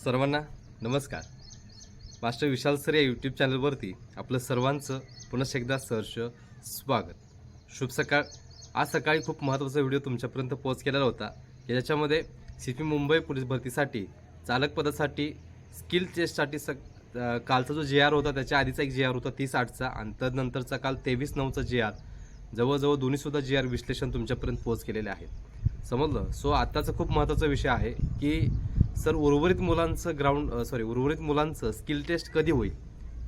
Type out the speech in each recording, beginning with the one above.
सर्वांना नमस्कार. Master Vishal sir या यूट्यूब चॅनलवरती आपलं सर्वांचं पुन्हा एकदा सहर्ष स्वागत. शुभ सकाळ. आज सकाळी खूप महत्त्वाचा व्हिडिओ तुमच्यापर्यंत पोच केलेला होता. की ज्याच्यामध्ये सी पी मुंबई पोलीस भरतीसाठी चालक पदासाठी स्किल टेस्टसाठी स कालचा जो जे आर होता त्याच्या आधीचा एक जे आर होता तीस आठचा आणि तदनंतरचा काल तेवीस नऊचा जे आर जवळजवळ दोन्हीसुद्धा जे आर विश्लेषण तुमच्यापर्यंत पोच केलेले आहे समजलं? सो आत्ताचा खूप महत्त्वाचा विषय आहे की सर उर्वरित मुलांचं ग्राउंड सॉरी उर्वरित मुलांचं स्किल टेस्ट कधी होईल?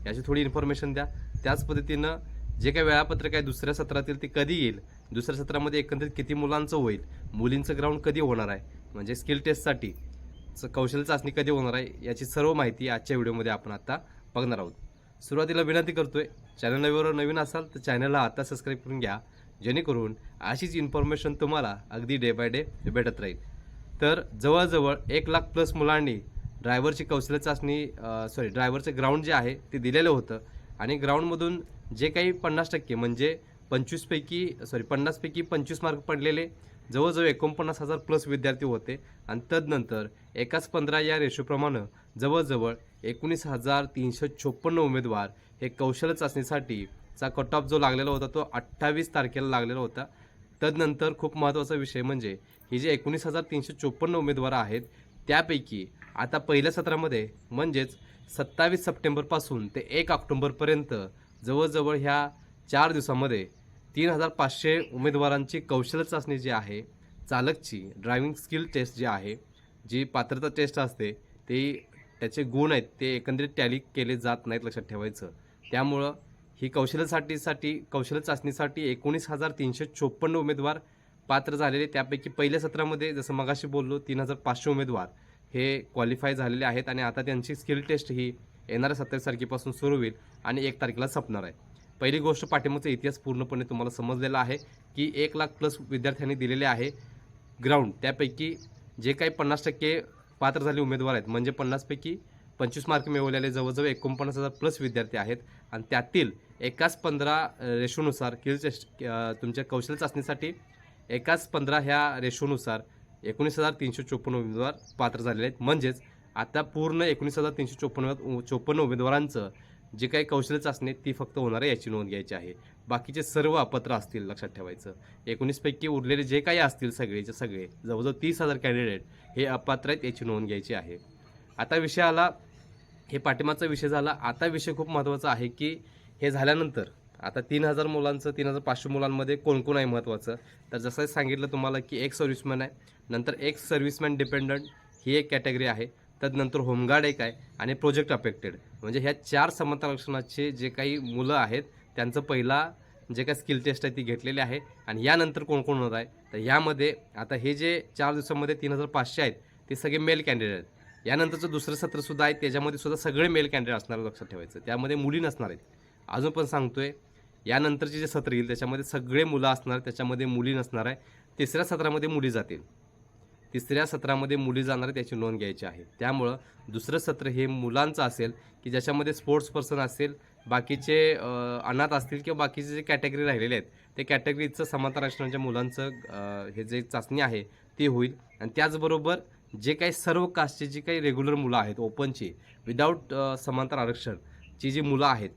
याची थोडी इन्फॉर्मेशन द्या. त्याच पद्धतीनं जे काही वेळापत्रक आहे दुसऱ्या सत्रातील ते कधी येईल? दुसऱ्या सत्रामध्ये एकंदरीत किती मुलांचं होईल? मुलींचं ग्राउंड कधी होणार आहे? म्हणजे स्किल टेस्टसाठी कौशल्य चाचणी कधी होणार आहे? याची सर्व माहिती आजच्या व्हिडिओमध्ये आपण आता बघणार आहोत. सुरुवातीला विनंती करतोय आहे नवीवर नवीन असाल तर चॅनलला आता सबस्क्राईब करून घ्या. जेणेकरून अशीच इन्फॉर्मेशन तुम्हाला अगदी डे बाय डे भेटत राहील. तर जवळजवळ एक लाख प्लस मुलांनी ड्रायव्हरची कौशल्य चाचणी सॉरी ड्रायव्हरचं ग्राउंड जे आहे ते दिलेलं होतं. आणि ग्राउंडमधून जे काही पन्नास टक्के म्हणजे पंचवीसपैकी सॉरी पन्नासपैकी पंचवीस मार्क पडलेले जवळजवळ एकोणपन्नास हजार प्लस विद्यार्थी होते. आणि तदनंतर एकाच पंधरा या रेशोप्रमाणे जवळजवळ एकोणीस हजार तीनशे छोपन्न उमेदवार हे कौशल्य चाचणीसाठी चा कट ऑफ जो लागलेला होता तो अठ्ठावीस तारखेला लागलेला होता. तदनंतर खूप महत्त्वाचा विषय म्हणजे ही जे एकोणीस हजार तीनशे चोपन्न उमेदवार आहेत त्यापैकी आता पहिल्या सत्रामध्ये म्हणजेच सत्तावीस सप्टेंबरपासून ते एक ऑक्टोंबरपर्यंत जवळजवळ ह्या चार दिवसामध्ये तीन हजार पाचशे उमेदवारांची कौशल्य चाचणी जी आहे चालकची ड्रायव्हिंग स्किल टेस्ट जी आहे जी पात्रता टेस्ट असते ते त्याचे गुण आहेत ते एकंदरीत टॅली केले जात नाहीत लक्षात ठेवायचं. त्यामुळं ही कौशल्यासाठीसाठी कौशल्य चाचणीसाठी एकोणीस हजार तीनशे चोपन्न उमेदवार पात्र झालेले. त्यापैकी पहिल्या सत्रामध्ये जसं मगाशी बोललो तीन हजार पाचशे उमेदवार हे क्वालिफाय झालेले आहेत आणि आता त्यांची स्किल टेस्ट ही येणाऱ्या सत्तावीस तारखेपासून सुरू होईल आणि एक तारखेला संपणार आहे. पहिली गोष्ट पाठिंबाचा इतिहास पूर्णपणे तुम्हाला समजलेला आहे की एक लाख प्लस विद्यार्थ्यांनी दिलेले आहे ग्राउंड त्यापैकी जे काही पन्नास टक्के पात्र झाले उमेदवार आहेत म्हणजे पन्नासपैकी पंचवीस मार्क मिळवलेले जवळजवळ एकोणपन्नास हजार प्लस विद्यार्थी आहेत. आणि त्यातील एकाच पंधरा रेशोनुसार किल तुमच्या कौशल्य चाचणीसाठी एकाच पंधरा ह्या रेशोनुसार एकोणीस हजार तीनशे चोपन्न उमेदवार पात्र झालेले आहेत. म्हणजेच आता पूर्ण एकोणीस हजार तीनशे चोपन्न चोपन्न उमेदवारांचं जे काही कौशल्य चाचणी ती फक्त होणार आहे याची नोंद घ्यायची आहे. बाकीचे सर्व अपात्र असतील लक्षात ठेवायचं. एकोणीसपैकी उरलेले जे काही असतील सगळेचे सगळे जवळजवळ तीस हजार कॅन्डिडेट हे अपात्र आहेत याची नोंद घ्यायची आहे. आता विषय आला हे पाठिंबाचा विषय झाला. आता विषय खूप महत्त्वाचा आहे की हे झाल्यानंतर आता तीन हजार मुलांचं तीन हजार पाचशे मुलांमध्ये कोण कोण आहे महत्त्वाचं? तर जसं सांगितलं तुम्हाला की एक सर्व्हिसमॅन आहे नंतर एक सर्व्हिसमॅन डिपेंडंट ही एक कॅटेगरी आहे त्यानंतर होमगार्ड एक आहे आणि प्रोजेक्ट अफेक्टेड म्हणजे ह्या चार समता आरक्षणाचे जे काही मुलं आहेत त्यांचं पहिला जे काही स्किल टेस्ट आहे ती घेतलेली आहे आणि यानंतर कोण कोण होत आहे? तर यामध्ये आता हे जे चार दिवसामध्ये तीन हजार पाचशे आहेत ते सगळे मेल कॅन्डिडेट आहेत. यानंतरचं दुसरं सत्रसुद्धा आहे. त्याच्यामध्ये सुद्धा सगळे मेल कॅन्डिडेट असणार लक्षात ठेवायचं. त्यामध्ये मुली नसणार आहेत. अजून पण सांगतोय यानंतरचे जे सत्र येईल त्याच्यामध्ये सगळे मुलं असणार त्याच्यामध्ये मुली नसणार आहे. तिसऱ्या सत्रामध्ये मुली जातील. तिसऱ्या सत्रामध्ये मुली जाणार आहे त्याची नोंद घ्यायची आहे. त्यामुळं दुसरं सत्र हे मुलांचं असेल की ज्याच्यामध्ये स्पोर्ट्स पर्सन असेल बाकीचे अनाथ असतील किंवा बाकीचे जे कॅटेगरी राहिलेले आहेत ते कॅटेगरीचं समांतर आरक्षणाच्या मुलांचं हे जे चाचणी आहे ती होईल. आणि त्याचबरोबर जे काही सर्व कास्टचे जी काही रेग्युलर मुलं आहेत ओपनची विदाऊट समांतर आरक्षणची जी मुलं आहेत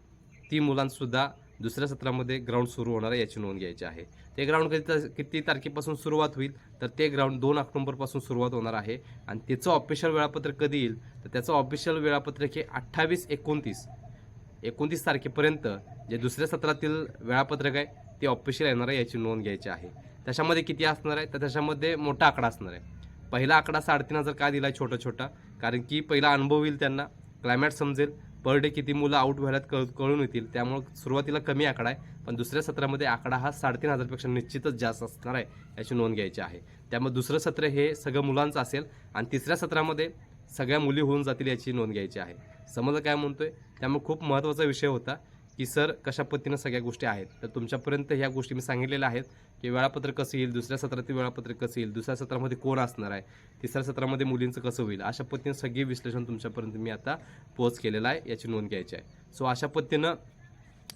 ती मुलांसुद्धा दुसऱ्या सत्रामध्ये ग्राउंड सुरू होणार आहे याची नोंद घ्यायची आहे. ते ग्राउंड कधी किती तारखेपासून सुरुवात होईल तर ते ग्राउंड दोन ऑक्टोबरपासून सुरुवात होणार आहे. आणि त्याचं ऑफिशियल वेळापत्रक कधी येईल तर त्याचं ऑफिशियल वेळापत्रक हे अठ्ठावीस एकोणतीस एकोणतीस तारखेपर्यंत जे दुसऱ्या सत्रातील वेळापत्रक आहे ते ऑफिशियल येणार आहे याची नोंद घ्यायची आहे. त्याच्यामध्ये किती असणार आहे तर त्याच्यामध्ये मोठा आकडा असणार आहे. पहिला आकडा साडेतीन हजार का दिला आहे छोटा छोटा? कारण की पहिला अनुभव येईल त्यांना. क्लायमॅट समजेल. पर डे किती मुलं आउट व्हायला कळ कळून येतील. त्यामुळं सुरुवातीला कमी आकडा आहे. पण दुसऱ्या सत्रामध्ये आकडा हा साडेतीन हजारपेक्षा निश्चितच जास्त असणार आहे याची नोंद घ्यायची आहे. त्यामुळे दुसरं सत्र हे सगळं मुलांचं असेल आणि तिसऱ्या सत्रामध्ये सगळ्या मुली होऊन जातील याची नोंद घ्यायची आहे. समजा काय म्हणतोय? त्यामुळे खूप महत्त्वाचा विषय होता. की सर कशा पद्धतीनं सगळ्या गोष्टी आहेत? तर तुमच्यापर्यंत ह्या गोष्टी मी सांगितलेल्या आहेत की वेळापत्रक कसं येईल दुसऱ्या सत्रातील वेळापत्रक कसं येईल दुसऱ्या सत्रामध्ये कोण असणार आहे तिसऱ्या सत्रामध्ये मुलींचं कसं होईल? अशा पद्धतीनं सगळी विश्लेषण तुमच्यापर्यंत मी आता पोच केलेलं आहे याची नोंद घ्यायची आहे. सो अशा पद्धतीनं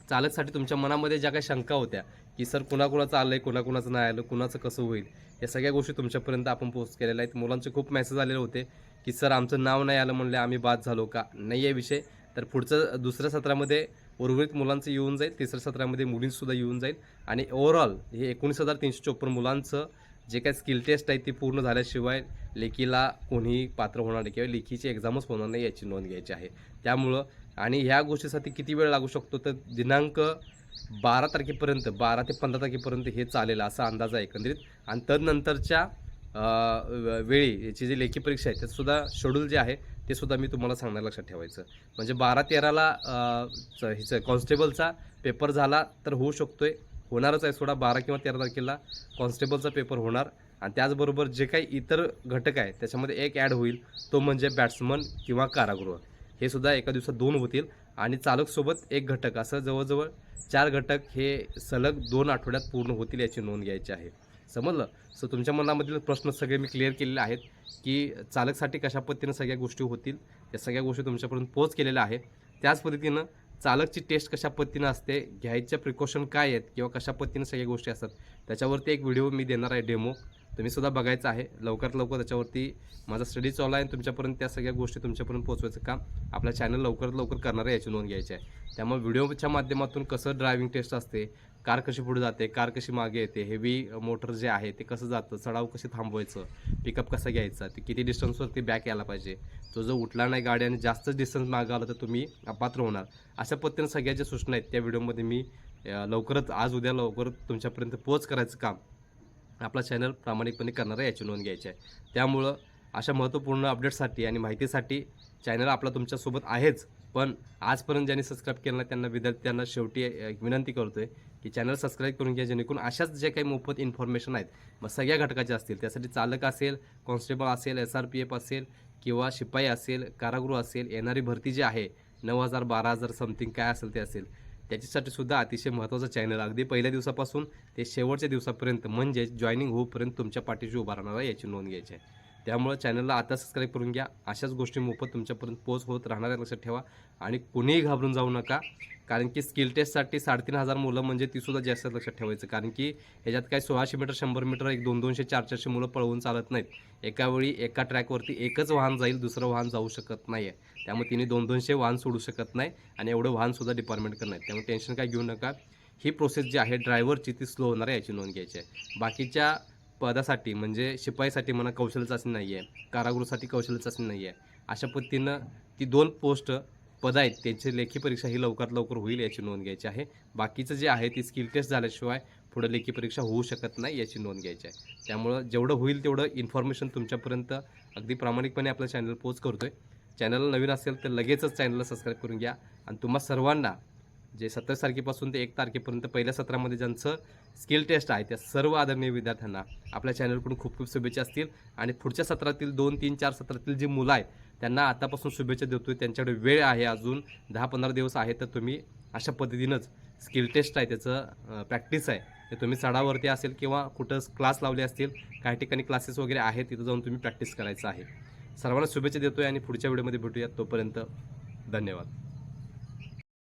चालकसाठी तुमच्या मनामध्ये ज्या काही शंका होत्या की सर कुणाकुणाचं आलं आहे कुणाकुणाचं नाही आलं कुणाचं कसं होईल या सगळ्या गोष्टी तुमच्यापर्यंत आपण पोस्ट केलेल्या आहेत. मुलांचे खूप मेसेज आलेले होते की की सर आमचं नाव नाही आलं म्हणले आम्ही बाद झालो का? नाही आहे विषय. तर पुढचं दुसऱ्या सत्रामध्ये उर्वरित मुलांचं येऊन जाईल. तिसऱ्या सत्रामध्ये मुलींसुद्धा येऊन जाईल. आणि ओव्हरऑल हे एकोणीस हजार तीनशे चोपन्न मुलांचं जे काय स्किल टेस्ट आहे ती पूर्ण झाल्याशिवाय लेखीला कोणीही पात्र होणार नाही किंवा लेखीची एक्झामच होणार नाही याची नोंद घ्यायची आहे. त्यामुळं आणि ह्या गोष्टीसाठी किती वेळ लागू शकतो? तर दिनांक बारा तारखेपर्यंत बारा ते पंधरा तारखेपर्यंत हे चालेल असा अंदाज आहे एकंदरीत. आणि तदनंतरच्या वेळी याची जी लेखी परीक्षा आहे त्यातसुद्धा शेड्यूल जे आहे ते सुद्धा मी तुम्हाला सांगणार लक्षात ठेवायचं. म्हणजे बारा तेराला हिचं कॉन्स्टेबलचा पेपर झाला तर होऊ शकतो आहे होणारच आहे सोडा बारा किंवा तेरा तारखेला कॉन्स्टेबलचा पेपर होणार. आणि त्याचबरोबर जे काही इतर घटक आहे त्याच्यामध्ये एक ॲड होईल तो म्हणजे बॅट्समन किंवा कारागृह. हे सुद्धा एका दिवसात दोन होतील. आणि चालकसोबत एक घटक असं जवळजवळ चार घटक हे सलग दोन आठवड्यात पूर्ण होतील याची नोंद घ्यायची आहे. समजलं? सो तुमच्या मनामधील प्रश्न सगळे मी क्लिअर केलेले आहेत की चालकसाठी कशा पद्धतीनं सगळ्या गोष्टी होतील या सगळ्या गोष्टी तुमच्यापर्यंत पोच केलेल्या आहेत. त्याच पद्धतीनं चालकची टेस्ट कशा पद्धतीनं असते घ्यायच्या प्रिकॉशन काय आहेत किंवा कशा पद्धतीनं सगळ्या गोष्टी असतात त्याच्यावरती एक व्हिडिओ मी देणार आहे डेमो तुम्ही सुद्धा बघायचं आहे. लवकरात लवकर त्याच्यावरती माझा स्टडी चालू आहे आणि तुमच्यापर्यंत त्या सगळ्या गोष्टी तुमच्यापर्यंत पोहोचवायचं काम आपल्या चॅनल लवकरात लवकर करणार आहे याची नोंद घ्यायची आहे. त्यामुळे व्हिडिओच्या माध्यमातून कसं ड्रायव्हिंग टेस्ट असते कार कशी पुढे जाते कार कशी मागे येते हेवी मोटर जे आहे ते कसं जातं चढाव कसे थांबवायचं पिकअप कसा घ्यायचा ते किती डिस्टन्सवरती बॅक यायला पाहिजे. तो जर उठला नाही गाडी आणि जास्तच डिस्टन्स मागं आला तर तुम्ही अपात्र होणार. अशा पद्धतीने सगळ्या ज्या सूचना आहेत त्या व्हिडिओमध्ये मी लवकरच आज उद्या लवकर तुमच्यापर्यंत पोच करायचं काम आपला चॅनल प्रामाणिकपणे करणार आहे याची नोंद घ्यायची आहे. त्यामुळं अशा महत्त्वपूर्ण अपडेटसाठी आणि माहितीसाठी चॅनल आपला तुमच्यासोबत आहेच. पण आजपर्यंत ज्यांनी सबस्क्राईब केलं नाही त्यांना विद्यार्थ्यांना शेवटी एक विनंती करतोय की चॅनल सबस्क्राईब करून घ्या जेणेकरून अशाच जे काही मोफत इन्फॉर्मेशन आहेत मग सगळ्या घटकाच्या असतील. त्यासाठी चालक असेल कॉन्स्टेबल असेल एस आर पी एफ असेल किंवा शिपाई असेल कारागृह असेल येणारी भरती जी आहे नऊ हजार बारा हजार समथिंग काय असेल ते असेल त्याच्यासाठी सुद्धा अतिशय महत्त्वाचं चॅनल अगदी पहिल्या दिवसापासून ते शेवटच्या दिवसापर्यंत म्हणजेच जॉईनिंग होऊपर्यंत तुमच्या पाठीशी उभा राहणार आहे याची नोंद घ्यायची आहे. त्यामुळं चॅनलला आता सबस्क्राईब करून घ्या. अशाच गोष्टी मोफत तुमच्यापर्यंत पोच होत राहणार आहे लक्षात ठेवा. आणि कुणीही घाबरून जाऊ नका कारण की स्किल टेस्टसाठी साडेतीन हजार मुलं म्हणजे तीसुद्धा जास्त लक्षात ठेवायचं. कारण की ह्याच्यात काय सोळाशे मीटर शंभर मीटर एक दोन दोनशे चार चारशे मुलं पळवून चालत नाहीत. एका वेळी एका ट्रॅकवरती एकच वाहन जाईल दुसरं वाहन जाऊ शकत नाही आहे त्यामुळे तिने दोन दोनशे वाहन सोडू शकत नाही आणि एवढं वाहनसुद्धा डिपार्टमेंट नाही त्यामुळे टेन्शन काय घेऊ नका. ही प्रोसेस जी आहे ड्रायव्हरची ती स्लो होणार आहे याची नोंद घ्यायची आहे. बाकीच्या पदासाठी म्हणजे शिपाईसाठी म्हणा कौशल्य चाचणी नाही आहे कारागृहासाठी कौशल्य चाचणी नाही आहे अशा पद्धतीनं ती दोन पोस्ट पदं आहेत त्यांची लेखी परीक्षा ही लवकरात लवकर होईल याची नोंद घ्यायची आहे. बाकीचं जे आहे ती स्किल टेस्ट झाल्याशिवाय पुढे लेखी परीक्षा होऊ शकत नाही याची नोंद घ्यायची आहे. त्यामुळं जेवढं होईल तेवढं इन्फॉर्मेशन तुमच्यापर्यंत अगदी प्रामाणिकपणे आपलं चॅनल पोच करतो आहे चॅनल नवीन असेल तर लगेचच चॅनलला सबस्क्राईब करून घ्या. आणि तुम्हा सर्वांना जे सत्तावीस तारखेपासून ते एक तारखेपर्यंत पहिल्या सत्रामध्ये ज्यांचं स्किल टेस्ट आहे त्या सर्व आदरणीय विद्यार्थ्यांना आपल्या चॅनलकडून खूप खूप शुभेच्छा असतील. आणि पुढच्या सत्रातील दोन तीन चार सत्रातील जी मुलं आहेत त्यांना आतापासून शुभेच्छा देतो त्यांच्याकडे वेळ आहे अजून. दहा पंधरा दिवस आहे तर तुम्ही अशा पद्धतीनंच स्किल टेस्ट आहे त्याचं प्रॅक्टिस आहे. ते तुम्ही चढावरती असेल किंवा कुठं क्लास लावले असतील काही ठिकाणी क्लासेस वगैरे आहेत तिथं जाऊन तुम्ही प्रॅक्टिस करायचं आहे. सर्वांना शुभेच्छा देतो आहे आणि पुढच्या व्हिडिओमध्ये भेटूया तोपर्यंत धन्यवाद.